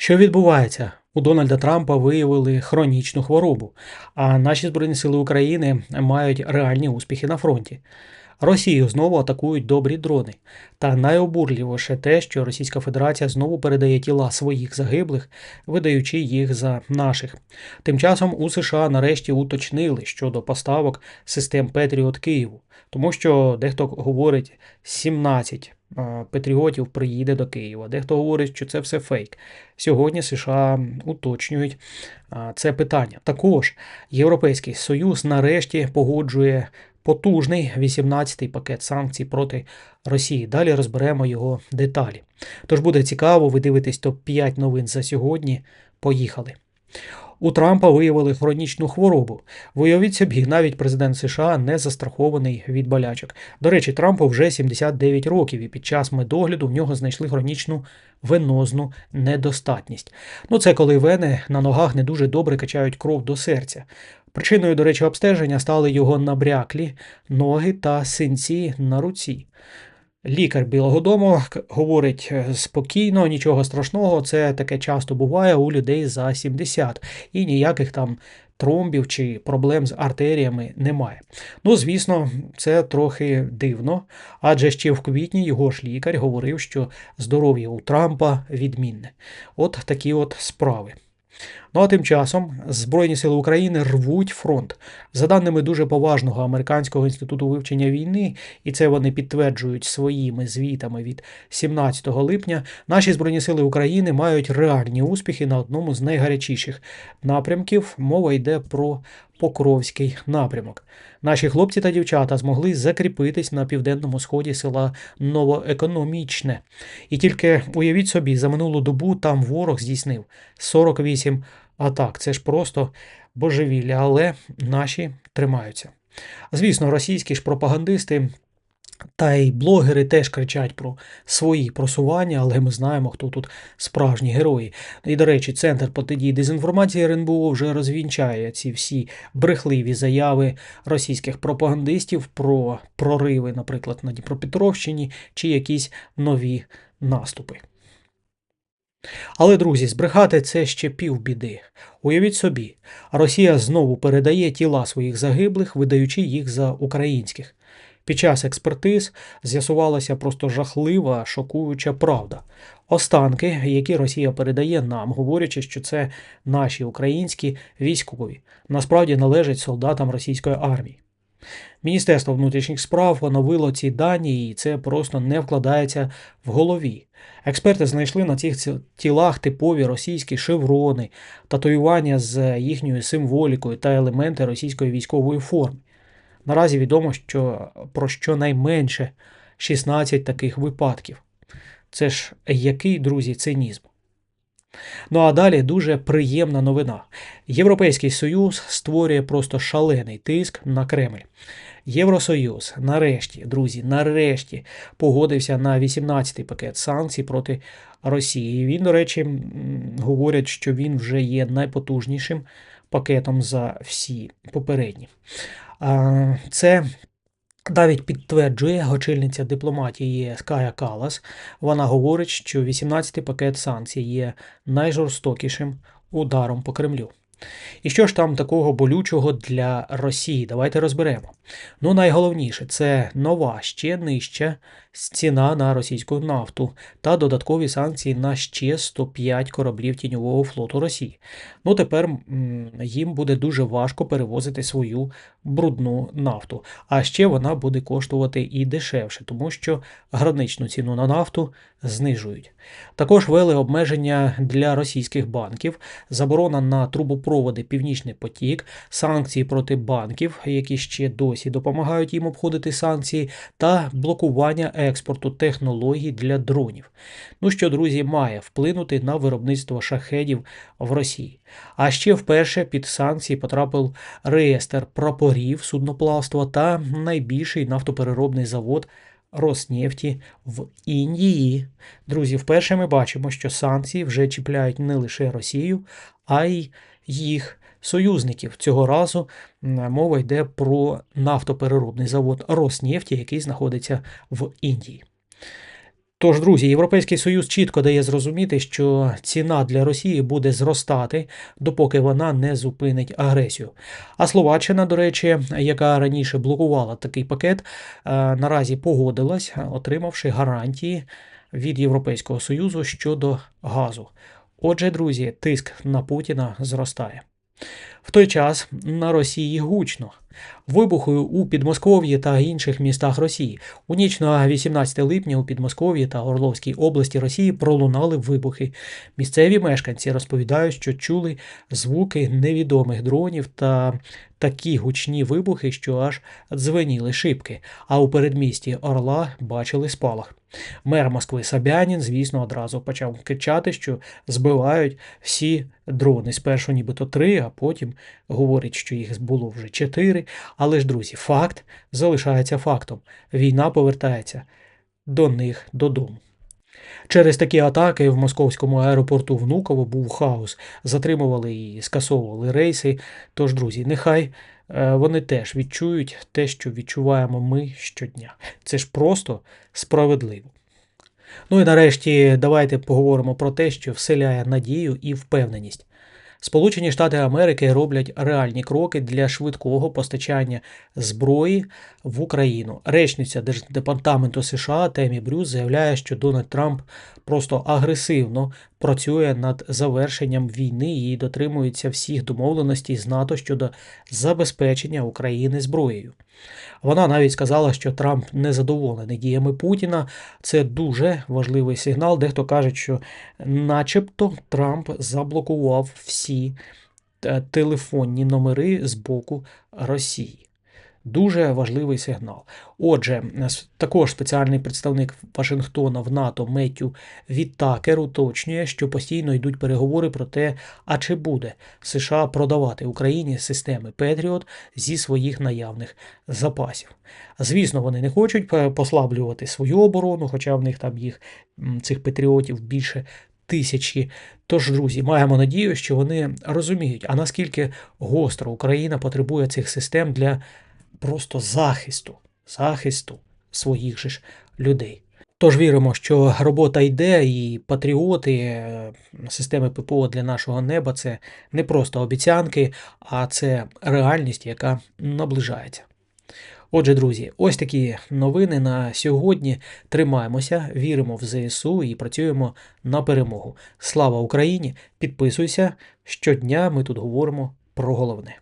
Що відбувається? У Дональда Трампа виявили хронічну хворобу, а наші Збройні Сили України мають реальні успіхи на фронті. Росію знову атакують добрі дрони. Та найобурливіше те, що Російська Федерація знову передає тіла своїх загиблих, видаючи їх за наших. Тим часом у США нарешті уточнили щодо поставок систем Петріот Києву, тому що дехто говорить 17 е, патріотів приїде до Києва. Дехто говорить, що це все фейк. Сьогодні США уточнюють це питання. Також Європейський Союз нарешті погоджує потужний 18-й пакет санкцій проти Росії. Далі розберемо його деталі. Тож буде цікаво, ви дивитесь топ-5 новин за сьогодні. Поїхали. У Трампа виявили хронічну хворобу. Виявіть собі, навіть президент США не застрахований від болячок. До речі, Трампу вже 79 років, і під час медогляду в нього знайшли хронічну венозну недостатність. Ну, це коли вени на ногах не дуже добре качають кров до серця. Причиною, до речі, обстеження стали його набряклі ноги та синці на руці. Лікар Білого Дому говорить е, спокійно, нічого страшного, це таке часто буває у людей за 70, і ніяких там тромбів чи проблем з артеріями немає. Ну, звісно, це трохи дивно, адже ще в квітні його ж лікар говорив, що здоров'я у Трампа відмінне. От такі от справи. Ну а тим часом Збройні сили України рвуть фронт. За даними дуже поважного американського інституту вивчення війни, і це вони підтверджують своїми звітами від 17 липня, наші Збройні сили України мають реальні успіхи на одному з найгарячіших напрямків. Мова йде про Покровський напрямок. Наші хлопці та дівчата змогли закріпитись на південному сході села Новоекономічне. І тільки уявіть собі, за минулу добу там ворог здійснив 48 атак. Це ж просто божевілля, але наші тримаються. Звісно, російські ж пропагандисти та й блогери теж кричать про свої просування, але ми знаємо, хто тут справжні герої. І, до речі, Центр протидії дезінформації РНБО вже розвінчає ці всі брехливі заяви російських пропагандистів про прориви, наприклад, на Дніпропетровщині чи якісь нові наступи. Але, друзі, збрехати це ще півбіди. Уявіть собі, Росія знову передає тіла своїх загиблих, видаючи їх за українських. Під час експертиз з'ясувалася просто жахлива, шокуюча правда. Останки, які Росія передає нам, говорячи, що це наші українські військові, насправді належать солдатам російської армії. Міністерство внутрішніх справ оновило ці дані, і це просто не вкладається в голові. Експерти знайшли на цих тілах типові російські шеврони, татуювання з їхньою символікою та елементи російської військової форми. Наразі відомо, що про щонайменше 16 таких випадків. Це ж який, друзі, цинізм. Ну а далі дуже приємна новина. Європейський Союз створює просто шалений тиск на Кремль. Євросоюз, нарешті, друзі, нарешті погодився на 18-й пакет санкцій проти Росії. Він, до речі, говорять, що він вже є найпотужнішим пакетом за всі попередні. Це навіть підтверджує очільниця дипломатії ЄС Кая Калас. Вона говорить, що 18-й пакет санкцій є найжорстокішим ударом по Кремлю. І що ж там такого болючого для Росії? Давайте розберемо. Ну, найголовніше це нова, ще нижча ціна на російську нафту та додаткові санкції на ще 105 кораблів тіньового флоту Росії. Ну, тепер їм буде дуже важко перевозити свою брудну нафту. А ще вона буде коштувати і дешевше, тому що граничну ціну на нафту знижують. Також ввели обмеження для російських банків, заборона на трубопроводи Північний потік, санкції проти банків, які ще досі допомагають їм обходити санкції, та блокування експорту технологій для дронів. Ну що, друзі, має вплинути на виробництво шахедів в Росії. А ще вперше під санкції потрапив реєстр прапорів судноплавства та найбільший нафтопереробний завод Роснефті в Індії. Друзі, вперше ми бачимо, що санкції вже чіпляють не лише Росію, а й їх союзників. Цього разу мова йде про нафтопереробний завод Роснефті, який знаходиться в Індії. Тож, друзі, Європейський Союз чітко дає зрозуміти, що ціна для Росії буде зростати, допоки вона не зупинить агресію. А Словаччина, до речі, яка раніше блокувала такий пакет, е, наразі погодилась, отримавши гарантії від Європейського Союзу щодо газу. Отже, друзі, тиск на Путіна зростає. В той час на Росії гучно. Вибухи у Підмосков'ї та інших містах Росії. У ніч на 18 липня у Підмосков'ї та Орловській області Росії пролунали вибухи. Місцеві мешканці розповідають, що чули звуки невідомих дронів та такі гучні вибухи, що аж дзвеніли шибки. А у передмісті Орла бачили спалах. Мер Москви Собянін, звісно, одразу почав кричати, що збивають всі дрони. Спершу нібито три, а потім говорить, що їх було вже чотири. Але ж, друзі, факт залишається фактом. Війна повертається до них додому. Через такі атаки в московському аеропорту Внуково був хаос. Затримували і скасовували рейси. Тож, друзі, нехай вони теж відчують те, що відчуваємо ми щодня. Це ж просто справедливо. Ну і нарешті давайте поговоримо про те, що вселяє надію і впевненість. Сполучені Штати Америки роблять реальні кроки для швидкого постачання зброї в Україну. Речниця Держдепартаменту США Темі Брюс заявляє, що Дональд Трамп просто агресивно працює над завершенням війни і дотримується всіх домовленостей з НАТО щодо забезпечення України зброєю. Вона навіть сказала, що Трамп не задоволений діями Путіна. Це дуже важливий сигнал. Дехто каже, що, начебто, Трамп заблокував всі е, телефонні номери з боку Росії. Дуже важливий сигнал. Отже, також спеціальний представник Вашингтона в НАТО Меттю Віттакер уточнює, що постійно йдуть переговори про те, а чи буде США продавати Україні системи Петріот зі своїх наявних запасів. Звісно, вони не хочуть послаблювати свою оборону, хоча в них там їх цих патріотів більше тисячі. Тож, друзі, маємо надію, що вони розуміють, а наскільки гостро Україна потребує цих систем для просто захисту, захисту своїх же ж людей. Тож віримо, що робота йде, і патріоти е, системи ППО для нашого неба це не просто обіцянки, а це реальність, яка наближається. Отже, друзі, ось такі новини на сьогодні. Тримаємося, віримо в ЗСУ і працюємо на перемогу. Слава Україні! Підписуйся. Щодня ми тут говоримо про головне.